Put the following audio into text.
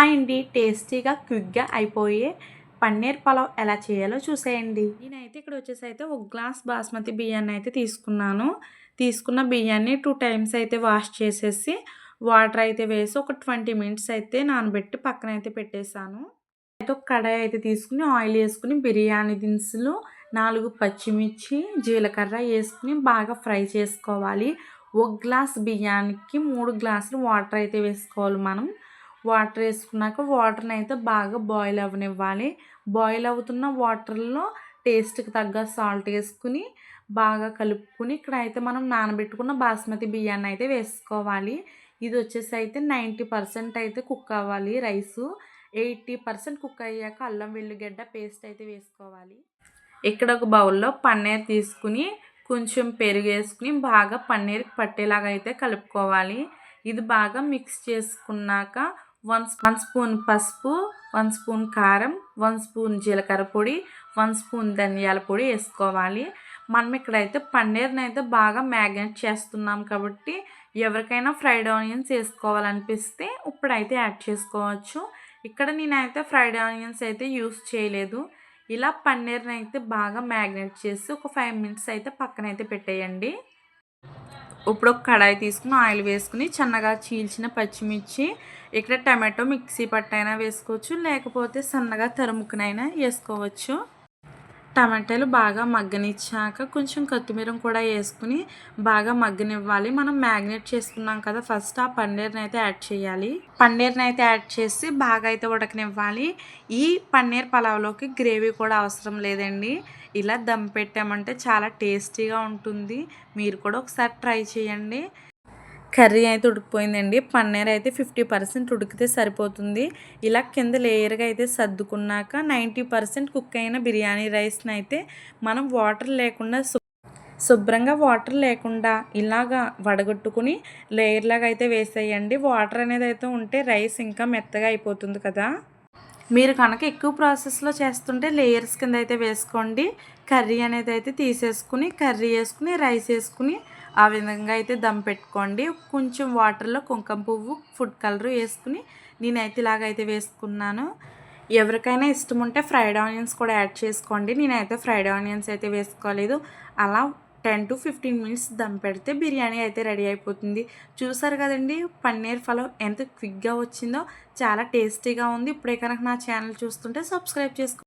అండి టేస్టీగా క్విక్గా అయిపోయే పన్నీర్ పలావ్ ఎలా చేయాలో చూసేయండి. నేనైతే ఇక్కడ వచ్చేసి అయితే ఒక గ్లాస్ బాస్మతి బియ్యాన్ని అయితే తీసుకున్నాను. తీసుకున్న బియ్యాన్ని టూ టైమ్స్ అయితే వాష్ చేసేసి వాటర్ అయితే వేసి ఒక ట్వంటీ మినిట్స్ అయితే నానబెట్టి పక్కన అయితే పెట్టేశాను. అయితే ఒక కడాయి అయితే తీసుకుని ఆయిల్ వేసుకుని బిర్యానీ దినుసులు నాలుగు పచ్చిమిర్చి జీలకర్ర వేసుకుని బాగా ఫ్రై చేసుకోవాలి. ఒక గ్లాస్ బియ్యానికి మూడు గ్లాసులు వాటర్ అయితే వేసుకోవాలి మనం. వాటర్ వేసుకున్నాక వాటర్ని అయితే బాగా బాయిల్ అవ్వనివ్వాలి బాయిల్ అవుతున్న వాటర్లో టేస్ట్కి తగ్గ సాల్ట్ వేసుకుని బాగా కలుపుకుని ఇక్కడ అయితే మనం నానబెట్టుకున్న బాస్మతి బియ్యాన్ని అయితే వేసుకోవాలి. ఇది వచ్చేసి అయితే నైంటీ పర్సెంట్ అయితే కుక్ అవ్వాలి రైసు. ఎయిటీ పర్సెంట్ కుక్ అయ్యాక అల్లం వెల్లిగడ్డ పేస్ట్ అయితే వేసుకోవాలి. ఇక్కడ ఒక బౌల్లో పన్నీర్ తీసుకుని కొంచెం పెరుగు వేసుకుని బాగా పన్నీర్కి పట్టేలాగా అయితే కలుపుకోవాలి. ఇది బాగా మిక్స్ చేసుకున్నాక వన్ వన్ స్పూన్ పసుపు వన్ స్పూన్ కారం వన్ స్పూన్ జీలకర్ర పొడి వన్ స్పూన్ ధనియాల పొడి వేసుకోవాలి. మనం ఇక్కడైతే పన్నీర్ని అయితే బాగా మ్యాగ్నెట్ చేస్తున్నాం కాబట్టి ఎవరికైనా ఫ్రైడ్ ఆనియన్స్ వేసుకోవాలనిపిస్తే ఇప్పుడైతే యాడ్ చేసుకోవచ్చు. ఇక్కడ నేనైతే ఫ్రైడ్ ఆనియన్స్ అయితే యూస్ చేయలేదు. ఇలా పన్నీర్ని అయితే బాగా మ్యాగ్నెట్ చేసి ఒక ఫైవ్ మినిట్స్ అయితే పక్కన అయితే పెట్టేయండి. ఇప్పుడు ఒక కడాయి తీసుకుని ఆయిల్ వేసుకుని చిన్నగా చీల్చిన పచ్చిమిర్చి ఇక్కడ టమాటో మిక్సీ పట్టైనా వేసుకోవచ్చు లేకపోతే సన్నగా తరుముకునైనా వేసుకోవచ్చు. టమాటాలు బాగా మగ్గనిచ్చాక కొంచెం కొత్తిమీర కూడా వేసుకుని బాగా మగ్గనివ్వాలి. మనం మ్యాగ్నేట్ చేసుకున్నాం కదా ఫస్ట్ ఆ పన్నీర్ని అయితే యాడ్ చేయాలి. పన్నీర్ని అయితే యాడ్ చేసి బాగా అయితే ఉడకనివ్వాలి. ఈ పన్నీర్ పలావ్లోకి గ్రేవీ కూడా అవసరం లేదండి. ఇలా దమ్ పెట్టామంటే చాలా టేస్టీగా ఉంటుంది. మీరు కూడా ఒకసారి ట్రై చేయండి. కర్రీ అయితే ఉడికిపోయిందండి. పన్నీర్ అయితే ఫిఫ్టీ పర్సెంట్ ఉడికితే సరిపోతుంది. ఇలా కింద లేయర్గా అయితే సర్దుకున్నాక నైంటీ పర్సెంట్ కుక్ అయిన బిర్యానీ రైస్ని అయితే మనం వాటర్ లేకుండా శుభ్రంగా వాటర్ లేకుండా ఇలాగా వడగొట్టుకుని లేయర్ లాగా అయితే వేసేయండి. వాటర్ అనేది అయితే ఉంటే రైస్ ఇంకా మెత్తగా అయిపోతుంది కదా. మీరు కనుక ఎక్కువ ప్రాసెస్లో చేస్తుంటే లేయర్స్ కింద అయితే వేసుకోండి. కర్రీ అనేది అయితే తీసేసుకుని కర్రీ వేసుకుని రైస్ వేసుకుని ఆ విధంగా అయితే దమ్ పెట్టుకోండి. కొంచెం వాటర్లో కుంకుమ పువ్వు ఫుడ్ కలర్ వేసుకుని నేనైతే ఇలాగైతే వేసుకున్నాను. ఎవరికైనా ఇష్టం ఉంటే ఫ్రైడ్ ఆనియన్స్ కూడా యాడ్ చేసుకోండి. నేనైతే ఫ్రైడ్ ఆనియన్స్ అయితే వేసుకోలేదు. అలా ten to fifteen minutes dum పెడితే బిర్యానీ అయితే రెడీ అయిపోతుంది. చూసారు కదండి పన్నీర్ ఫలం ఎంత క్విక్గా వచ్చిందో చాలా టేస్టీగా ఉంది. ఇప్పుడే కనుక నా ఛానల్ చూస్తుంటే సబ్స్క్రైబ్ చేసుకో